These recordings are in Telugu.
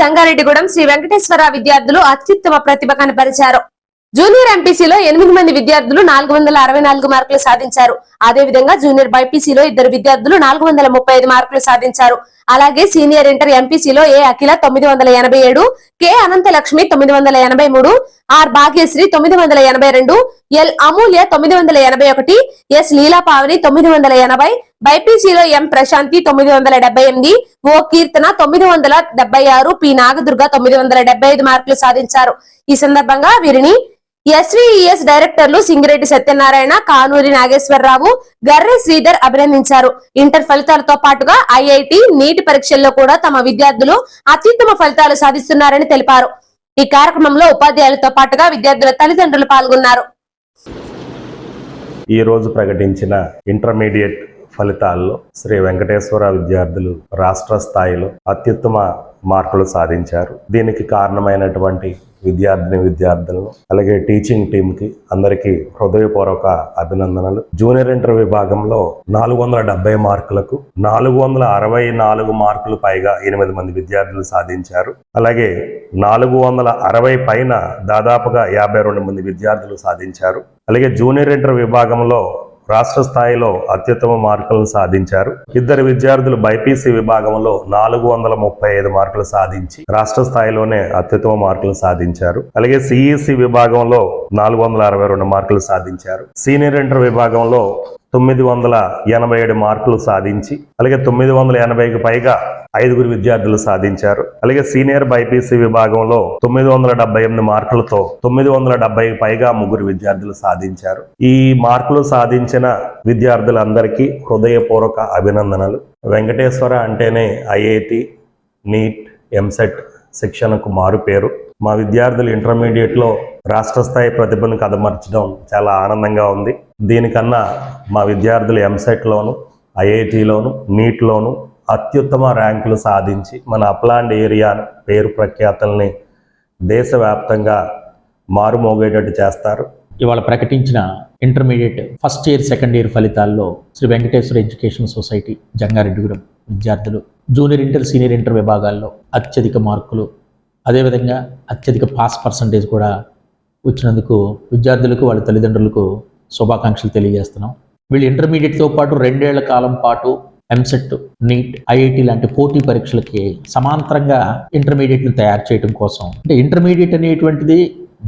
జంగారెడ్డిగూడెం శ్రీ వెంకటేశ్వర విద్యార్థులు అత్యుత్తమ ప్రతిభ కనపరిచారు. జూనియర్ ఎంపీసీలో ఎనిమిది మంది విద్యార్థులు నాలుగు వందల అరవై నాలుగు మార్కులు సాధించారు. అదే విధంగా జూనియర్ బైపీసీలో ఇద్దరు విద్యార్థులు నాలుగు వందల ముప్పై ఐదు మార్కులు సాధించారు. అలాగే సీనియర్ ఇంటర్ ఎంపీసీలో ఏ అఖిల తొమ్మిది వందల ఎనభై ఏడు కే అనంతలక్ష్మి తొమ్మిది వందల ఎనభై మూడు ఆర్ భాగ్యశ్రీ తొమ్మిది వందల ఎనభై రెండు ఎల్ అమూల్య తొమ్మిది వందల ఎనభై ఒకటి ఎస్ లీలాపావని తొమ్మిది వందల ఎనభై బైపీసీలో ఎం ప్రశాంతి తొమ్మిది వందల డెబ్బై ఎనిమిది ఓ కీర్తన తొమ్మిది వందల డెబ్బై ఆరు పి నాగదుర్గ తొమ్మిది వందల డెబ్బై ఐదు మార్కులు సాధించారు. ఈ సందర్భంగా వీరిని ఎస్వీఈఎస్ డైరెక్టర్లు సింగిరెడ్డి సత్యనారాయణ కానూరి నాగేశ్వరరావు గర్రె శ్రీధర్ అభినందించారు. ఇంటర్ ఫలితాలతో పాటుగా ఐఐటి నీటి పరీక్షల్లో కూడా తమ విద్యార్థులు అత్యుత్తమ ఫలితాలు సాధిస్తున్నారని తెలిపారు. ఈ కార్యక్రమంలో ఉపాధ్యాయులతో పాటుగా విద్యార్థుల తల్లిదండ్రులు పాల్గొన్నారు. ఈ రోజు ప్రకటించిన ఇంటర్మీడియట్ ఫలితాల్లో శ్రీ వెంకటేశ్వర విద్యార్థులు రాష్ట్ర స్థాయిలో అత్యుత్తమ మార్కులు సాధించారు. దీనికి కారణమైనటువంటి విద్యార్థిని విద్యార్థులను అలాగే టీచింగ్ టీంకి అందరికీ హృదయపూర్వక అభినందనలు. జూనియర్ ఇంటర్ విభాగంలో నాలుగు వందల డెబ్బై మార్కులకు నాలుగు వందల అరవై నాలుగు మార్కులు పైగా ఎనిమిది మంది విద్యార్థులు సాధించారు. అలాగే నాలుగు వందల అరవై పైన దాదాపుగా యాభై రెండు మంది విద్యార్థులు సాధించారు. అలాగే జూనియర్ ఇంటర్ విభాగంలో రాష్ట్ర స్థాయిలో అత్యుత్తమ మార్కులను సాధించారు. ఇద్దరు విద్యార్థులు బైపీసీ విభాగంలో నాలుగు వందల ముప్పై ఐదు మార్కులు సాధించి రాష్ట్ర స్థాయిలోనే అత్యుత్తమ మార్కులు సాధించారు. అలాగే సిఈసి విభాగంలో నాలుగు వందల అరవై రెండు మార్కులు సాధించారు. సీనియర్ ఇంటర్ విభాగంలో తొమ్మిది వందల ఎనభై ఏడు మార్కులు సాధించి అలాగే తొమ్మిది వందల ఎనభైకి పైగా ఐదుగురు విద్యార్థులు సాధించారు. అలాగే సీనియర్ బైపీసీ విభాగంలో తొమ్మిది వందల డెబ్బై ఎనిమిది మార్కులతో తొమ్మిది వందల డెబ్బైకి పైగా ముగ్గురు విద్యార్థులు సాధించారు. ఈ మార్కులు సాధించిన విద్యార్థులందరికీ హృదయపూర్వక అభినందనలు. వెంకటేశ్వర అంటేనే ఐఐటి నీట్ ఎంసెట్ శిక్షణకు మారు పేరు మా విద్యార్థులు ఇంటర్మీడియట్లో రాష్ట్ర స్థాయి ప్రతిభను కదమర్చడం చాలా ఆనందంగా ఉంది. దీనికన్నా మా విద్యార్థులు ఎంసెట్లోను ఐఐటిలోను నీట్లోను అత్యుత్తమ ర్యాంకులు సాధించి మన అప్లాండ్ ఏరియా పేరు ప్రఖ్యాతల్ని దేశవ్యాప్తంగా మారుమోగేటట్టు చేస్తారు. ఇవాళ ప్రకటించిన intermediate first year second year ఫలితాల్లో శ్రీ వెంకటేశ్వర ఎడ్యుకేషన్ సొసైటీ జంగారెడ్డిగూడెం విద్యార్థులు జూనియర్ ఇంటర్ సీనియర్ ఇంటర్ విభాగాల్లో అత్యధిక మార్కులు అదేవిధంగా అత్యధిక పాస్ పర్సంటేజ్ కూడా వచ్చినందుకు విద్యార్థులకు వాళ్ళ తల్లిదండ్రులకు శుభాకాంక్షలు తెలియజేస్తున్నాం. వీళ్ళు ఇంటర్మీడియట్తో పాటు రెండేళ్ళ కాలం పాటు ఎంసెట్ నీట్ ఐఐటి లాంటి పోటీ పరీక్షలకి సమాంతరంగా ఇంటర్మీడియట్ని తయారు చేయడం కోసం. అంటే ఇంటర్మీడియట్ అనేటువంటిది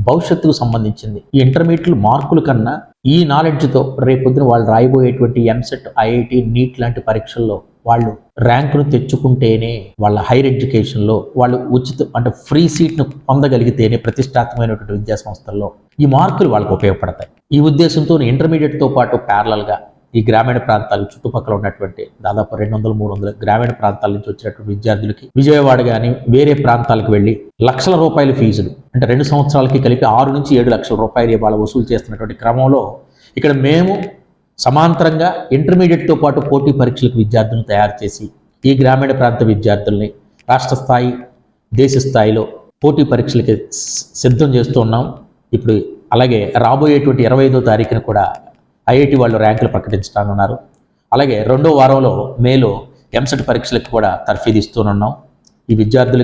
భవిష్యత్తుకు సంబంధించింది. ఈ ఇంటర్మీడియట్ మార్కుల కన్నా ఈ నాలెడ్జ్తో రేపొద్దున వాళ్ళు రాయబోయేటువంటి ఎంసెట్ ఐఐటి నీట్ లాంటి పరీక్షల్లో వాళ్ళు ర్యాంకును తెచ్చుకుంటేనే వాళ్ళ హైర్ ఎడ్యుకేషన్లో వాళ్ళు ఉచిత అంటే ఫ్రీ సీట్ను పొందగలిగితేనే ప్రతిష్టాత్మకమైనటువంటి విద్యా సంస్థల్లో ఈ మార్కులు వాళ్ళకు ఉపయోగపడతాయి. ఈ ఉద్దేశంతో ఇంటర్మీడియట్తో పాటు ప్యారలల్గా ఈ గ్రామీణ ప్రాంతాలు చుట్టుపక్కల ఉన్నటువంటి దాదాపు రెండు వందల మూడు వందల గ్రామీణ ప్రాంతాల నుంచి వచ్చినటువంటి విద్యార్థులకి విజయవాడ కానీ వేరే ప్రాంతాలకు వెళ్ళి లక్షల రూపాయల ఫీజులు అంటే రెండు సంవత్సరాలకి కలిపి ఆరు నుంచి ఏడు లక్షల రూపాయలు ఇవాళ వసూలు చేస్తున్నటువంటి క్రమంలో ఇక్కడ మేము సమాంతరంగా ఇంటర్మీడియట్తో పాటు పోటీ పరీక్షలకు విద్యార్థులను తయారు చేసి ఈ గ్రామీణ ప్రాంత విద్యార్థుల్ని రాష్ట్ర స్థాయి దేశ స్థాయిలో పోటీ పరీక్షలకి సిద్ధం చేస్తూ ఉన్నాం. ఇప్పుడు అలాగే రాబోయేటువంటి ఇరవై ఐదో తారీఖున కూడా ఐఐటి వాళ్ళు ర్యాంకులు ప్రకటించనున్నారు. అలాగే రెండో వారంలో మేలో ఎంసెట్ పరీక్షలకు కూడా తర్ఫీదిస్తూనున్నాం ఈ విద్యార్థులకు